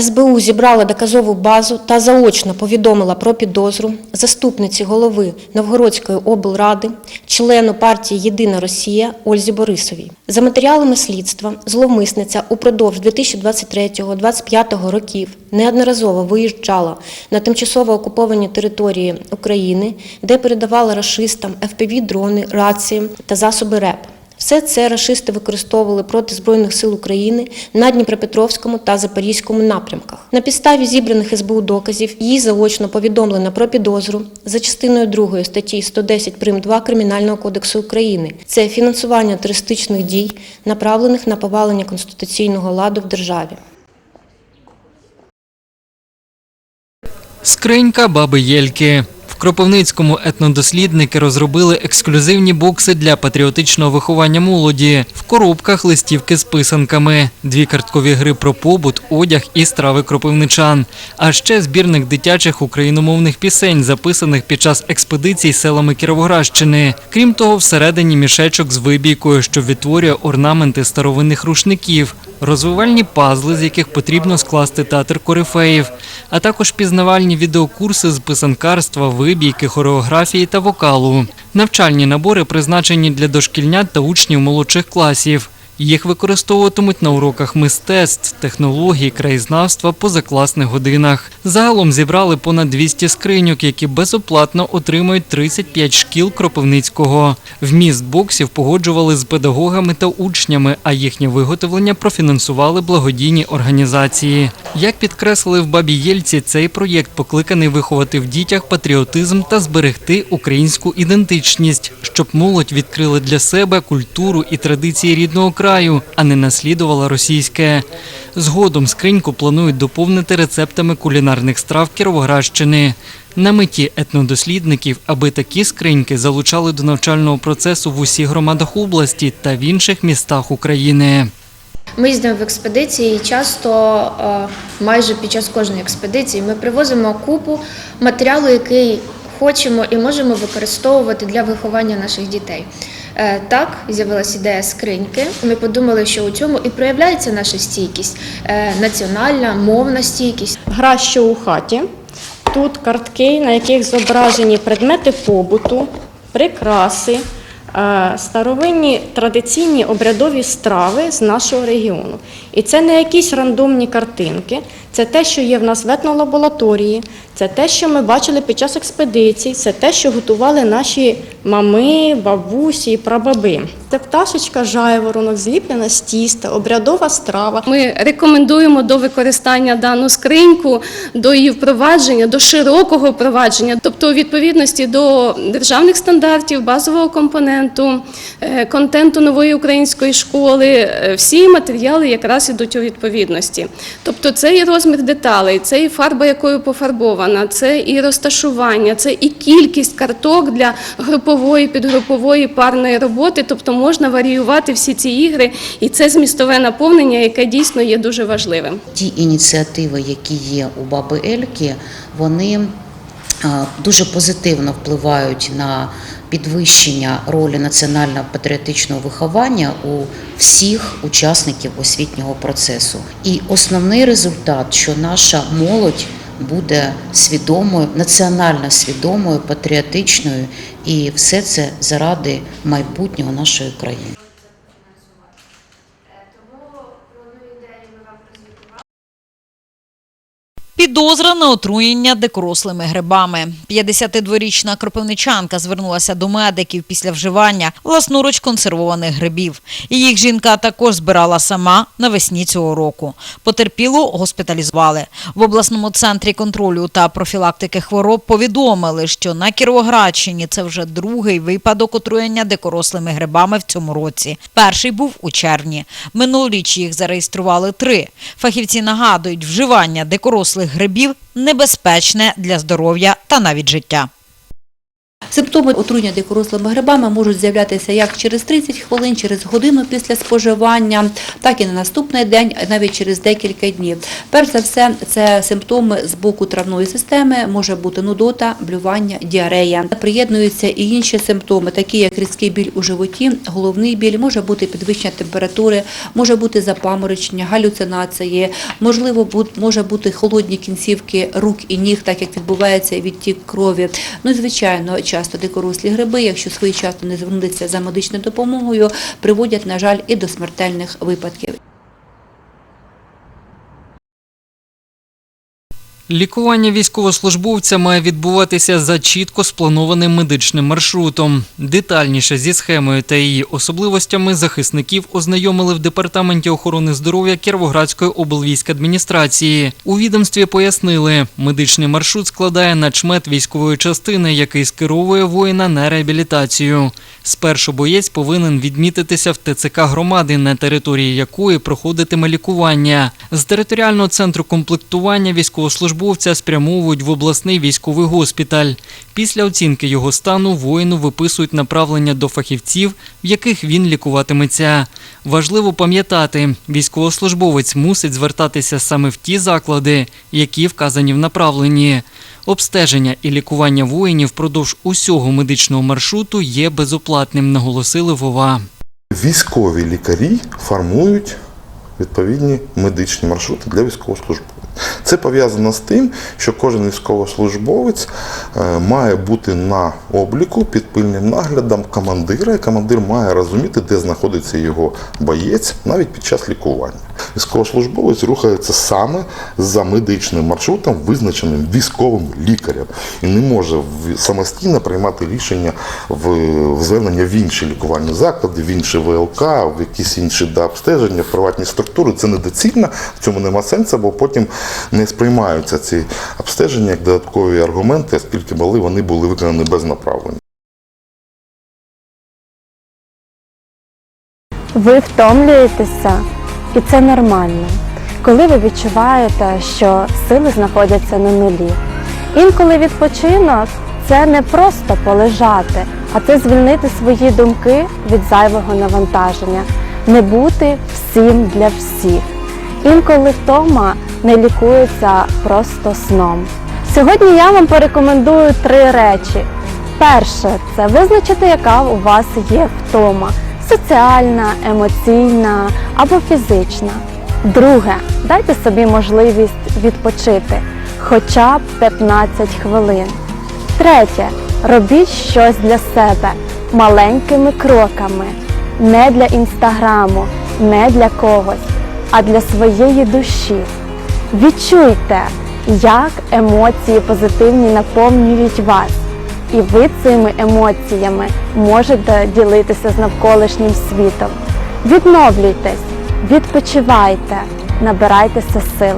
СБУ зібрала доказову базу та заочно повідомила про підозру заступниці голови Новгородської облради, члену партії Єдина Росія Ользі Борисовій. За матеріалами слідства, зловмисниця упродовж 2023-2025 років неодноразово виїжджала на тимчасово окуповані території України, де передавала рашистам FPV-дрони, рації та засоби РЕП. Все це рашисти використовували проти Збройних сил України на Дніпропетровському та Запорізькому напрямках. На підставі зібраних СБУ доказів їй заочно повідомлено про підозру за частиною 2 статті 110 прим. 2 Кримінального кодексу України. Це фінансування терористичних дій, направлених на повалення конституційного ладу в державі. Скринька баби Єльки. Кропивницькому етнодослідники розробили ексклюзивні бокси для патріотичного виховання молоді. В коробках листівки з писанками, дві карткові гри про побут, одяг і страви кропивничан. А ще збірник дитячих україномовних пісень, записаних під час експедицій селами Кіровоградщини. Крім того, всередині мішечок з вибійкою, що відтворює орнаменти старовинних рушників, розвивальні пазли, з яких потрібно скласти театр корифеїв, а також пізнавальні відеокурси з писанкарства, вибійки, хореографії та вокалу. Навчальні набори призначені для дошкільнят та учнів молодших класів. Їх використовуватимуть на уроках мистецтв, технологій, краєзнавства, позакласних годинах. Загалом зібрали понад 200 скриньок, які безоплатно отримують 35 шкіл Кропивницького. Вміст боксів погоджували з педагогами та учнями, а їхнє виготовлення профінансували благодійні організації. Як підкреслили в Бабі Єльці, цей проєкт покликаний виховати в дітях патріотизм та зберегти українську ідентичність, щоб молодь відкрила для себе культуру і традиції рідного краю, а не наслідувала російське. Згодом скриньку планують доповнити рецептами кулінарних страв Кіровоградщини. На меті етнодослідників, аби такі скриньки залучали до навчального процесу в усіх громадах області та в інших містах України. Ми їздимо в експедиції часто, е, майже під час кожної експедиції, ми привозимо купу матеріалу, який хочемо і можемо використовувати для виховання наших дітей. Е, Так, з'явилася ідея скриньки. Ми подумали, що у цьому і проявляється наша стійкість, е, національна, мовна стійкість. Гра що у хаті. Тут картки, на яких зображені предмети побуту, прикраси, е, старовинні традиційні обрядові страви з нашого регіону. І це не якісь рандомні картинки, це те, що є в нас в етнолабораторії, це те, що ми бачили під час експедицій, це те, що готували наші мами, бабусі прабаби. Це пташечка жайворонок, зліплена з тіста, обрядова страва. Ми рекомендуємо до використання дану скриньку, до її впровадження, до широкого впровадження, тобто у відповідності до державних стандартів, базового компоненту, е, контенту нової української школи. е, Всі матеріали якраз ідуть у відповідності. Тобто це і розмір деталей, це і фарба, якою пофарбована, це і розташування, це і кількість карток для групової, підгрупової парної роботи. Тобто можна варіювати всі ці ігри, і це змістове наповнення, яке дійсно є дуже важливим. ті ініціативи, які є у Баби Ельки, вони дуже позитивно впливають на підвищення ролі національно-патріотичного виховання у всіх учасників освітнього процесу. І основний результат, що наша молодь буде свідомою, національно свідомою, патріотичною, і все це заради майбутнього нашої країни. Підозра на отруєння дикорослими грибами. 52-річна кропивничанка звернулася до медиків після вживання власноруч консервованих грибів. Їх жінка також збирала сама навесні цього року. Потерпілу госпіталізували. В обласному центрі контролю та профілактики хвороб повідомили, що на Кіровоградщині це вже другий випадок отруєння дикорослими грибами в цьому році. Перший був у червні. Минулоріч їх зареєстрували три. Фахівці нагадують, вживання дикорослих грибів небезпечне для здоров'я та навіть життя. Симптоми отруєння дикорослими грибами можуть з'являтися як через 30 хвилин, через годину після споживання, так і на наступний день, навіть через декілька днів. Перш за все, це симптоми з боку травної системи, може бути нудота, блювання, діарея. Приєднуються і інші симптоми, такі як різкий біль у животі, головний біль, може бути підвищення температури, може бути запаморочення, галюцинації, можливо, може бути холодні кінцівки рук і ніг, так як відбувається відтік крові. Ну звичайно, часто дикорослі гриби, якщо своєчасно не звернутися за медичною допомогою, приводять, на жаль, і до смертельних випадків. Лікування військовослужбовця має відбуватися за чітко спланованим медичним маршрутом. Детальніше зі схемою та її особливостями захисників ознайомили в департаменті охорони здоров'я Кіровоградської облвійськадміністрації. У відомстві пояснили, медичний маршрут складає начмет військової частини, який скеровує воїна на реабілітацію. Спершу боєць повинен відмітитися в ТЦК громади, на території якої проходитиме лікування. З територіального центру комплектування військовослужбовця спрямовують в обласний військовий госпіталь. Після оцінки його стану воїну виписують направлення до фахівців, в яких він лікуватиметься. Важливо пам'ятати, військовослужбовець мусить звертатися саме в ті заклади, які вказані в направленні. Обстеження і лікування воїнів впродовж усього медичного маршруту є безоплатним, наголосили Вова. Військові лікарі формують відповідні медичні маршрути для військовослужбовців. Це пов'язано з тим, що кожен військовослужбовець е, має бути на обліку під пильним наглядом командира, і командир має розуміти, де знаходиться його боєць навіть під час лікування. Військовослужбовець рухається саме за медичним маршрутом, визначеним військовим лікарем, і не може самостійно приймати рішення в, звернення в інші лікувальні заклади, в інші ВЛК, в якісь інші да, обстеження, в приватні структури. Це недоцільно, в цьому нема сенсу, бо потім не сприймаються ці обстеження як додаткові аргументи, оскільки були вони були виконані без направлення. Ви втомлюєтеся, і це нормально. Коли ви відчуваєте, що сили знаходяться на нулі. Інколи відпочинок це не просто полежати, а це звільнити свої думки від зайвого навантаження, не бути всім для всіх. Інколи втома не лікується просто сном. Сьогодні я вам порекомендую три речі. Перше це визначити, яка у вас є втома соціальна, емоційна або фізична. Друге, дайте собі можливість відпочити хоча б 15 хвилин. Третє, робіть щось для себе маленькими кроками, не для інстаграму, не для когось, а для своєї душі. Відчуйте, як емоції позитивні наповнюють вас, і ви цими емоціями можете ділитися з навколишнім світом. Відновлюйтесь, відпочивайте, набирайтеся сил.